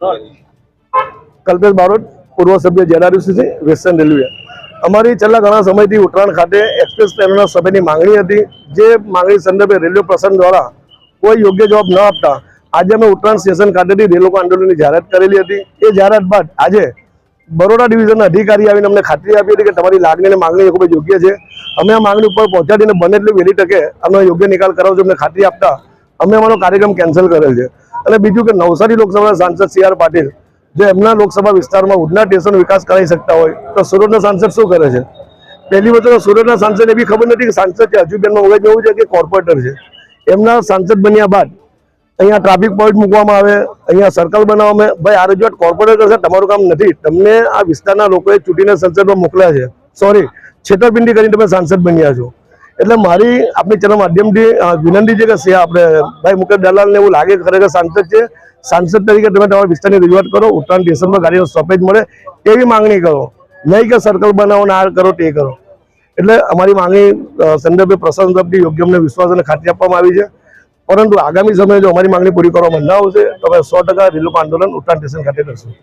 કલ્પેશ બારોટ, પૂર્વ સભ્ય છે વેસ્ટર્ન રેલવે. અમારી છેલ્લા ઘણા સમયથી ઉત્તરાયણ ખાતે એક્સપ્રેસ ટ્રેનના સભ્યની માંગણી હતી. જે માંગણી સંદર્ભે રેલવે પ્રશાસન દ્વારા કોઈ યોગ્ય જવાબ ન આપતા આજે અમે ઉત્તરાયણ સ્ટેશન ખાતેથી રેલવે આંદોલનની જાહેરાત કરેલી હતી. એ જાહેરાત બાદ આજે બરોડા ડિવિઝનના અધિકારી આવીને અમને ખાતરી આપી હતી કે તમારી લાગણી અને માંગણી ખૂબ જ યોગ્ય છે. અમે આ માંગણી ઉપર પહોંચાડીને બને એટલી વહેલી તકે અમે યોગ્ય નિકાલ કરાવજો અમને ખાતરી આપતા અમે અમારો કાર્યક્રમ કેન્સલ કરેલ છે. અને બીજું કે નવસારી લોકસભાના સાંસદ સી આર પાટીલ, જો એમના લોકસભા વિસ્તારમાં ઉડના સ્ટેશનનો વિકાસ કરાવી શકતા હોય, તો સુરતના સાંસદ શું કરે છે? પહેલી વસ્તુ સુરતના સાંસદ એવી ખબર નથી કે સાંસદ છે, હજુ બેનમાં મગજ એવું છે કે કોર્પોરેટર છે. એમના સાંસદ બન્યા બાદ અહીંયા ટ્રાફિક પોઈન્ટ મૂકવામાં આવે, અહીંયા સર્કલ બનાવવામાં ભાઈ, આ રજૂઆત કોર્પોરેટર કરશે તમારું કામ નથી. તમને આ વિસ્તારના લોકોએ ચૂંટીને સંસદમાં મોકલ્યા છે. સોરી છેતરપિંડી કરીને તમે સાંસદ બન્યા છો. એટલે મારી આપણી ચેનલ માધ્યમથી વિનંતી છે કે સે આપણે ભાઈ મુકેશ દલાલને એવું લાગે ખરેખર સાંસદ છે. સાંસદ તરીકે તમે તમારા વિસ્તારની રજૂઆત કરો, ઉત્તરાયણ, ડિસેમ્બર ગાડીનો સ્ટોપેજ મળે તેવી માંગણી કરો. નહીં કે સર્કલ બનાવો ને આ કરો તે કરો. એટલે અમારી માંગણી સંદર્ભે પ્રશાસન તરફથી યોગ્ય અમને વિશ્વાસ અને ખાતરી આપવામાં આવી છે. પરંતુ આગામી સમયે જો અમારી માંગણી પૂરી કરવામાં ન આવશે તો અમે સો ટકા રેલવે આંદોલન ઉત્તરાયણ સ્ટેશન ખાતે કરશું.